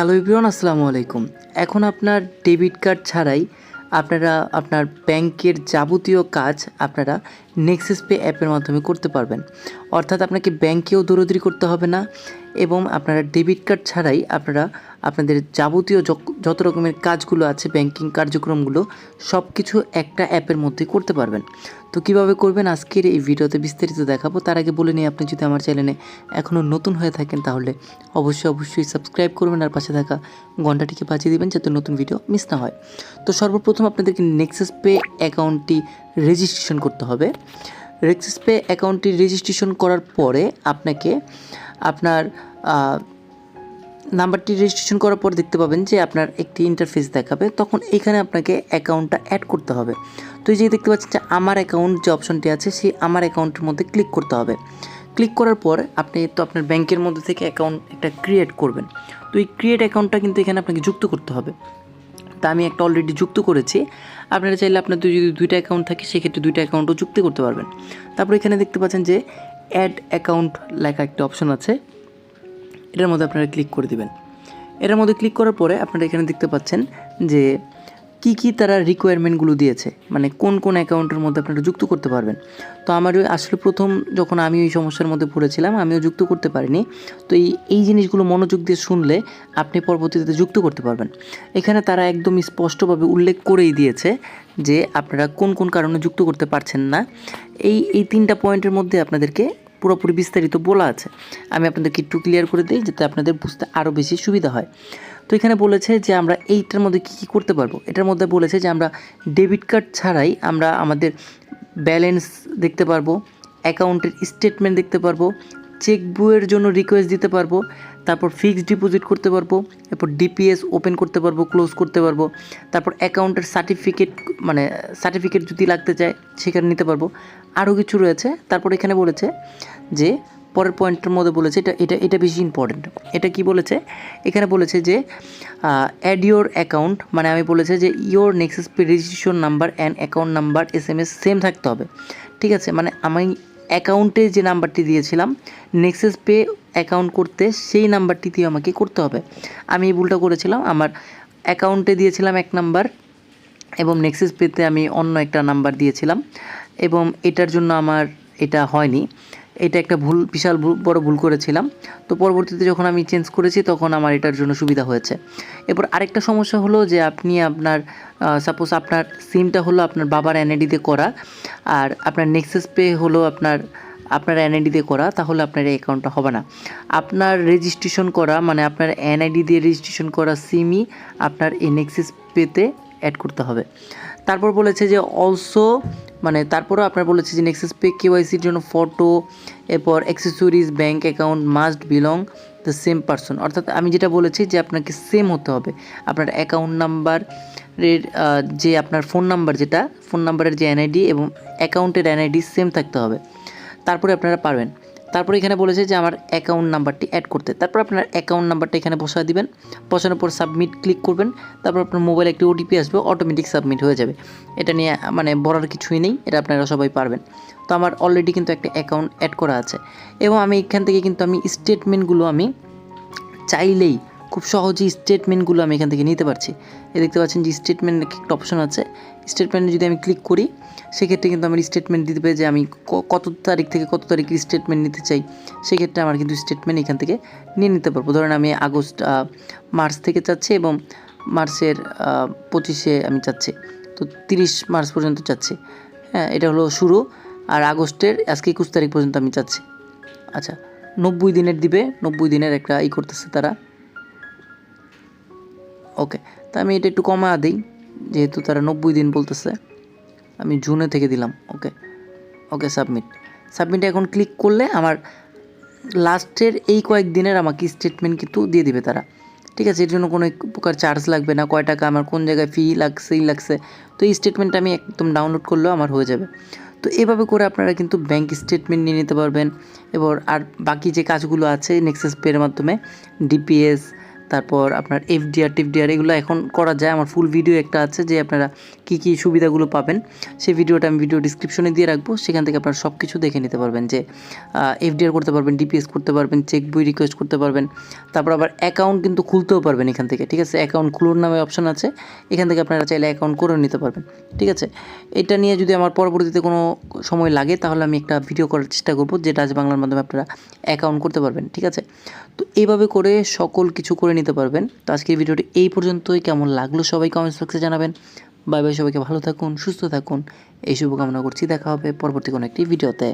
Hello ইব্রিয়ান আসসালামু আলাইকুম। এখন আপনার ডেবিট কার্ড ছাড়াই আপনারা, আপনার ব্যাংকের যাবতীয় কাজ আপনারা নেক্সেস পে অ্যাপের মাধ্যমে করতে পারবেন। অর্থাৎ আপনাকে ব্যাংকেও দৌড়দৌড়ি করতে হবে না এবং আপনারা ডেবিট কার্ড ছাড়াই আপনারা আপনাদের যাবতীয় যত রকমের কাজগুলো আছে ব্যাংকিং কার্যক্রমগুলো সব কিছু একটা অ্যাপের মধ্যে করতে পারবেন। তো কীভাবে করবেন আজকের এই ভিডিওতে বিস্তারিত দেখাবো। তার আগে বলে নিই, আপনি যদি আমার চ্যানেলে এখনও নতুন হয়ে থাকেন, তাহলে অবশ্যই অবশ্যই সাবস্ক্রাইব করবেন আর পাশে থাকা ঘন্টাটিকে বাঁচিয়ে দিবেন যাতে নতুন ভিডিও মিস না হয়। তো সর্বপ্রথম আপনাদেরকে নেক্সাস পে অ্যাকাউন্টটি রেজিস্ট্রেশন করতে হবে। নেক্সাস পে অ্যাকাউন্টটি রেজিস্ট্রেশন করার পরে আপনাকে আপনার নাম্বারটি রেজিস্ট্রেশন করার পর দেখতে পাবেন যে আপনার একটি ইন্টারফেস দেখাবে। তখন এখানে আপনাকে অ্যাকাউন্টটা অ্যাড করতে হবে। তো এই যে দেখতে পাচ্ছেন যে আমার অ্যাকাউন্ট যে অপশনটি আছে, সেই আমার অ্যাকাউন্টের মধ্যে ক্লিক করতে হবে। ক্লিক করার পর আপনি তো আপনার ব্যাংকের মধ্যে থেকে অ্যাকাউন্ট একটা ক্রিয়েট করবেন। তো এই ক্রিয়েট অ্যাকাউন্টটা কিন্তু এখানে আপনাকে যুক্ত করতে হবে। তা আমি একটা অলরেডি যুক্ত করেছি। আপনারা চাইলে আপনার যদি দুইটা অ্যাকাউন্ট থাকে, সেক্ষেত্রে দুইটা অ্যাকাউন্টও যুক্ত করতে পারবেন। তারপর এখানে দেখতে পাচ্ছেন যে অ্যাড অ্যাকাউন্ট লেখা একটা অপশন আছে। এটার মধ্যে আপনারা ক্লিক করে দিবেন। এটার মধ্যে ক্লিক করার পরে আপনারা এখানে দেখতে পাচ্ছেন যে কি কি তারা রিকোয়ারমেন্টগুলো দিয়েছে? মানে কোন কোন অ্যাকাউন্টের মধ্যে আপনারা যুক্ত করতে পারবেন? তো আমার আসলে প্রথম যখন আমি ওই সমস্যার মধ্যে পড়েছিলাম, আমিও যুক্ত করতে পারিনি। তো এই এই জিনিসগুলো মনোযোগ দিয়ে শুনলে আপনি পরবর্তীতে যুক্ত করতে পারবেন। এখানে তারা একদম স্পষ্টভাবে উল্লেখ করেই দিয়েছে যে আপনারা কোন কোন কারণে যুক্ত করতে পারছেন না। এই এই তিনটা পয়েন্টের মধ্যে আপনাদেরকে পুরোপুরি বিস্তারিত বলা আছে। আমি আপনাদেরকে একটু ক্লিয়ার করে দিই, যাতে আপনাদের বুঝতে আরও বেশি সুবিধা হয়। তো এখানে বলেছে যে আমরা এইটার মধ্যে কী কী করতে পারব? এটার মধ্যে বলেছে যে আমরা ডেবিট কার্ড ছাড়াই আমরা আমাদের ব্যালেন্স দেখতে পারব অ্যাকাউন্টের স্টেটমেন্ট দেখতে পারব চেক বইয়ের জন্য রিকোয়েস্ট দিতে পারব, তারপর ফিক্সড ডিপোজিট করতে পারব, তারপর ডিপিএস ওপেন করতে পারব ক্লোজ করতে পারব, তারপর অ্যাকাউন্টের সার্টিফিকেট মানে সার্টিফিকেট যদি লাগতে চায়, সেখানে নিতে পারব। আরও কিছু রয়েছে। তারপর এখানে বলেছে যে পরের পয়েন্টের মধ্যে বলেছে, এটা এটা এটা বেশি ইম্পর্ট্যান্ট এটা কি বলেছে? এখানে বলেছে যে অ্যাড ইয়োর অ্যাকাউন্ট মানে আমি বলেছে যে your Nexus pay registration number and account number S M S same থাকতে হবে। ঠিক আছে? মানে আমি অ্যাকাউন্টে যে নাম্বারটি দিয়েছিলাম নেক্সাস পে অ্যাকাউন্ট করতে সেই নাম্বারটি দিয়ে আমাকে করতে হবে। আমি এই ভুলটা করেছিলাম, আমার অ্যাকাউন্টে দিয়েছিলাম এক নাম্বার এবং নেক্সাস পেতে আমি অন্য একটা নাম্বার দিয়েছিলাম এবং এটার জন্য আমার এটা হয়নি। এটা একটা ভুল, বিশাল বড় ভুল করেছিলাম। তো পরবর্তীতে যখন আমি চেঞ্জ করেছি, তখন আমার এটার জন্য সুবিধা হয়েছে। এরপর আরেকটা সমস্যা হলো যে, আপনি আপনার সাপোজ আপনার সিমটা হলো আপনার বাবার এনআইডিতে করা, আর আপনার নেক্সাস পে হলো আপনার আপনার এনআইডি দিয়ে করা, তাহলে আপনার এই অ্যাকাউন্টটা হবে না। আপনার রেজিস্ট্রেশন করা মানে আপনার এনআইডি দিয়ে রেজিস্ট্রেশন করা সিমই আপনার এই নেক্সাস পেতে করতে হবে। তারপর বলেছে যে অলসো মানে তারপরও আপনার বলেছে যে নেক্সাস পে কেওয়াইসির জন্য ফটো এরপর accessories bank account must belong the same person অর্থাৎ আমি যেটা বলেছি যে আপনাকে সেম হতে হবে। আপনার অ্যাকাউন্ট নাম্বারের যে আপনার ফোন নাম্বার যেটা ফোন নাম্বারের যে এনআইডি এবং অ্যাকাউন্টের এনআইডি সেম থাকতে হবে। তারপরে আপনারা পারবেন। তারপরে এখানে বলেছে যে আমার অ্যাকাউন্ট নাম্বারটি অ্যাড করতে। তারপর আপনার অ্যাকাউন্ট নাম্বারটা এখানে বসা দিবেন। বসানোর পর সাবমিট ক্লিক করবেন। তারপর আপনার মোবাইলে একটি ওটিপি আসবে অটোমেটিক সাবমিট হয়ে যাবে। এটা নিয়ে মানে বলার কিছুই নেই, এটা আপনারা সবাই পারবেন। তো আমার অলরেডি কিন্তু একটা অ্যাকাউন্ট অ্যাড করা আছে। এবং আমি এখান থেকে কিন্তু আমি স্টেটমেন্টগুলো আমি চাইলেই খুব সহজেই স্টেটমেন্টগুলো আমি এখান থেকে নিতে পারছি। এ দেখতে পাচ্ছেন যে স্টেটমেন্ট একটা অপশন আছে। স্টেটমেন্টে যদি আমি ক্লিক করি, সেক্ষেত্রে কিন্তু আমার স্টেটমেন্ট দিতে পারে যে আমি কত তারিখ থেকে কত তারিখের স্টেটমেন্ট নিতে চাই, সেক্ষেত্রে আমার কিন্তু স্টেটমেন্ট এখান থেকে নিয়ে নিতে পারব। ধরেন আমি আগস্ট মার্চ থেকে চাচ্ছি এবং মার্চের পঁচিশে আমি চাচ্ছি। তো তিরিশ মার্চ পর্যন্ত চাচ্ছি। হ্যাঁ এটা হলো শুরু। আর আগস্টের, আজকে একুশ তারিখ পর্যন্ত আমি চাচ্ছি। আচ্ছা নব্বই দিনের দিবে, নব্বই দিনের একটা ই করতেছে তারা। ওকে তা আমি এটা একটু কমা দিই, যেহেতু তারা নব্বই দিন বলতেছে, আমি জুনে থেকে দিলাম ওকে ওকে সাবমিট সাবমিটে এখন ক্লিক করলে আমার লাস্টের এই কয়েকদিনের আমাকে স্টেটমেন্ট কিন্তু দিয়ে দিবে তারা। ঠিক আছে, এর জন্য কোনো প্রকার চার্জ লাগবে না, কয় টাকা, আমার কোন জায়গায় ফি লাগছে ই লাগছে। তো এই স্টেটমেন্টটা আমি একদম ডাউনলোড করলেও আমার হয়ে যাবে। তো এভাবে করে আপনারা কিন্তু ব্যাংক স্টেটমেন্ট নিয়ে নিতে পারবেন, এবার আর বাকি যে কাজগুলো আছে নেক্সাস পের মাধ্যমে ডিপিএস তারপর আপনার এফডিআর টিফডিআর এগুলো এখন করা যায়। আমার ফুল ভিডিও একটা আছে যে আপনারা কী কী সুবিধাগুলো পাবেন। সেই ভিডিওটা আমি ভিডিও ডিসক্রিপশনে দিয়ে রাখব। সেখান থেকে আপনারা সব কিছু দেখে নিতে পারবেন যে এফডিআর করতে পারবেন ডিপিএস করতে পারবেন চেক বই রিকোয়েস্ট করতে পারবেন। তারপর আবার অ্যাকাউন্ট কিন্তু খুলতেও পারবেন এখান থেকে, ঠিক আছে? অ্যাকাউন্ট খুলোর নামে অপশন আছে। এখান থেকে আপনারা চাইলে অ্যাকাউন্ট করে নিতে পারবেন, ঠিক আছে? এটা নিয়ে যদি আমার পরবর্তীতে কোনো সময় লাগে, তাহলে আমি একটা ভিডিও করার চেষ্টা করব, যেটা আজ বাংলার মাধ্যমে আপনারা অ্যাকাউন্ট করতে পারবেন, ঠিক আছে? তো এইভাবে করে সকল কিছু করে নিতে পারবেন। তো আজকের ভিডিওটি এই পর্যন্তই। কেমন লাগল সবাই কমেন্টস বক্সে জানাবেন। বাই বাই সবাইকে, ভালো থাকুন, সুস্থ থাকুন। এই শুভকামনা করছি। দেখা হবে পরবর্তী কোনো একটি ভিডিওতে।